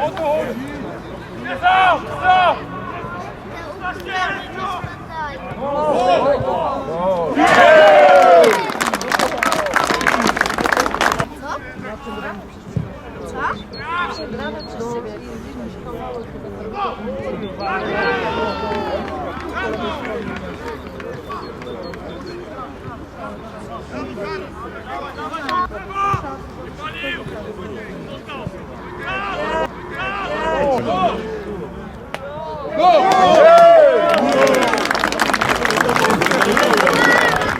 O to chodzi! Nie za! Za! Przegrane przez ciebie, jak.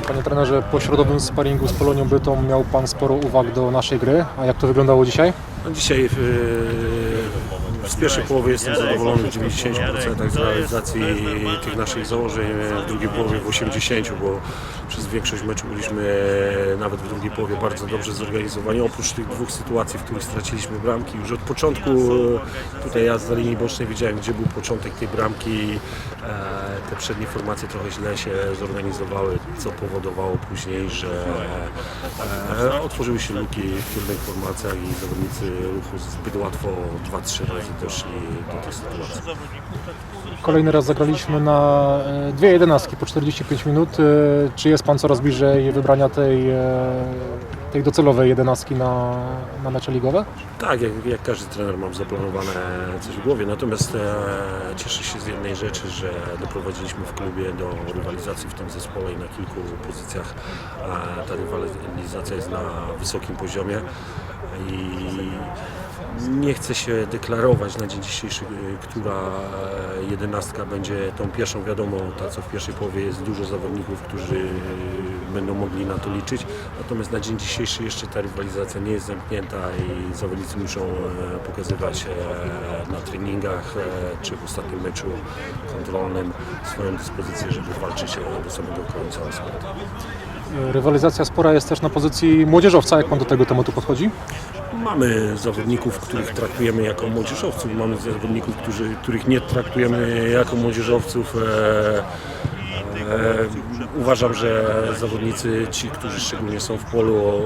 Panie trenerze, po środowym sparingu z Polonią Bytom miał Pan sporo uwag do naszej gry. A jak to wyglądało dzisiaj? No dzisiaj w, w pierwszej połowie jestem zadowolony w 90% z realizacji tych naszych założeń, w drugiej połowie w 80%, bo przez większość meczu byliśmy nawet w drugiej połowie bardzo dobrze zorganizowani. Oprócz tych dwóch sytuacji, w których straciliśmy bramki, już od początku tutaj ja z linii bocznej wiedziałem, gdzie był początek tej bramki. Te przednie formacje trochę źle się zorganizowały, co powodowało później, że e, otworzyły się luki w tylnych formacjach i zawodnicy ruchu zbyt łatwo 2-3 razy doszli do tej sytuacji. Kolejny raz zagraliśmy na e, dwie jedenastki po 45 minut. E, Czy jest Pan coraz bliżej wybrania tej, e, tej docelowej jedenastki na, na mecze ligowe? Tak, jak, jak każdy trener mam zaplanowane coś w głowie, natomiast e, cieszę się z jednej rzeczy, że doprowadziliśmy w klubie do rywalizacji w tym zespole i na kilku pozycjach e, ta rywalizacja jest na wysokim poziomie i nie chcę się deklarować na dzień dzisiejszy, y, która e, jedenastka będzie tą pierwszą. Wiadomo, ta co w pierwszej połowie jest dużo zawodników, którzy y, będą mogli na to liczyć. Natomiast na dzień dzisiejszy jeszcze ta rywalizacja nie jest zamknięta i zawodnicy muszą e, pokazywać e, na treningach e, czy w ostatnim meczu kontrolnym swoją dyspozycję, żeby walczyć e, do samego końca. E, Rywalizacja spora jest też na pozycji młodzieżowca. Jak Pan do tego tematu podchodzi? Mamy zawodników, których traktujemy jako młodzieżowców, mamy zawodników, którzy, których nie traktujemy jako młodzieżowców. E, e, uważam, że zawodnicy, ci, którzy szczególnie są w polu,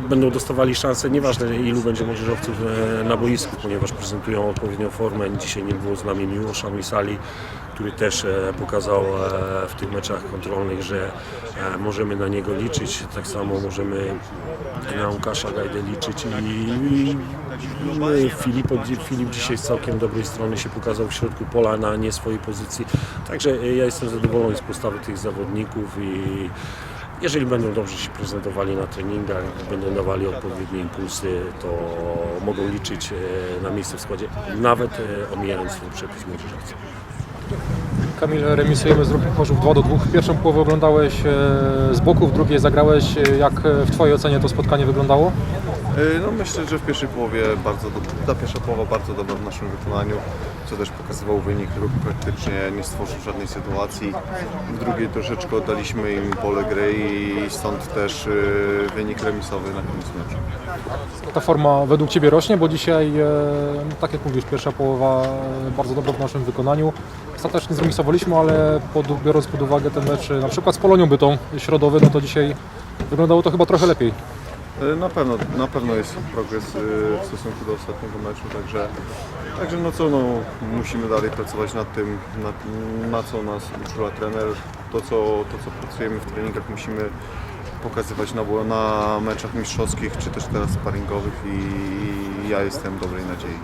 e, będą dostawali szansę, nieważne ilu będzie młodzieżowców na boisku, ponieważ prezentują odpowiednią formę. Dzisiaj nie było z nami Miłosza Misali, który też e, pokazał e, w tych meczach kontrolnych, że e, możemy na niego liczyć. Tak samo możemy na Łukasza Gajdę liczyć i, Filip, Filip dzisiaj z całkiem dobrej strony się pokazał w środku pola na nie swojej pozycji. Także ja jestem zadowolony z postawy tych zawodników i jeżeli będą dobrze się prezentowali na treningach, będą dawali odpowiednie impulsy, to mogą liczyć na miejsce w składzie, nawet omijając ten przepis młodzieżowca. Kamil, remisujemy z ruchem Chorzów 2 do 2. Pierwszą połowę oglądałeś e, z boku, w drugiej zagrałeś. E, Jak e, w Twojej ocenie to spotkanie wyglądało? Y, No myślę, że w pierwszej połowie bardzo do, ta pierwsza połowa bardzo dobra w naszym wykonaniu, co też pokazywał wynik. Ruch praktycznie nie stworzył żadnej sytuacji. W drugiej troszeczkę oddaliśmy im pole gry i stąd też y, wynik remisowy na koniec meczu. Ta forma według Ciebie rośnie, bo dzisiaj, e, no, tak jak mówisz, pierwsza połowa e, bardzo dobra w naszym wykonaniu. Ostatecznie zremisowaliśmy, ale pod, biorąc pod uwagę ten mecz e, na przykład z Polonią Bytą środowy, no to dzisiaj wyglądało to chyba trochę lepiej. Y, Na pewno, na pewno jest progres y, w stosunku do ostatniego meczu, także, także no co, no, musimy dalej pracować nad tym, na co nas uczyła trener, to co, to co pracujemy w treningach musimy pokazywać na, na meczach mistrzowskich, czy też teraz sparingowych i ja jestem dobrej nadziei.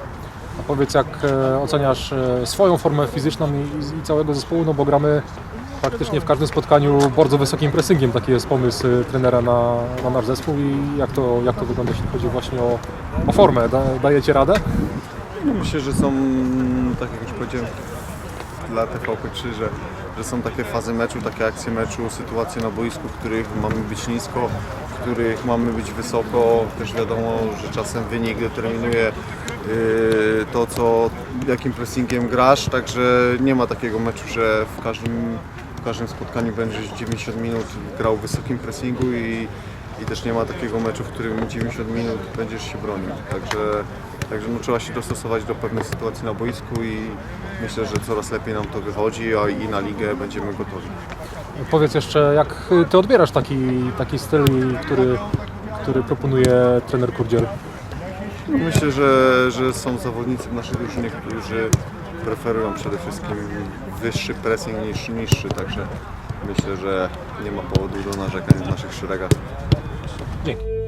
A powiedz, jak e, oceniasz e, swoją formę fizyczną i, i całego zespołu, no bo gramy praktycznie w każdym spotkaniu bardzo wysokim pressingiem. Taki jest pomysł e, trenera na, na nasz zespół i jak to, jak to wygląda, jeśli chodzi właśnie o, o formę? Da, dajecie radę? No myślę, że są, tak jak już powiedziałem, dla TVP3, że, że są takie fazy meczu, takie akcje meczu, sytuacje na boisku, w których mamy być nisko, w których mamy być wysoko. Też wiadomo, że czasem wynik determinuje yy, to, co, jakim pressingiem grasz, także nie ma takiego meczu, że w każdym, w każdym spotkaniu będziesz 90 minut grał w wysokim pressingu i i też nie ma takiego meczu, w którym 90 minut będziesz się bronił. Także, także no, trzeba się dostosować do pewnej sytuacji na boisku i myślę, że coraz lepiej nam to wychodzi, a i na ligę będziemy gotowi. Powiedz jeszcze, jak ty odbierasz taki, taki styl, który, który proponuje trener Kurdziel? Myślę, że, że są zawodnicy w naszej drużynie, którzy preferują przede wszystkim wyższy pressing niż niższy, także myślę, że nie ma powodu do narzekań w naszych szeregach. Dzięki.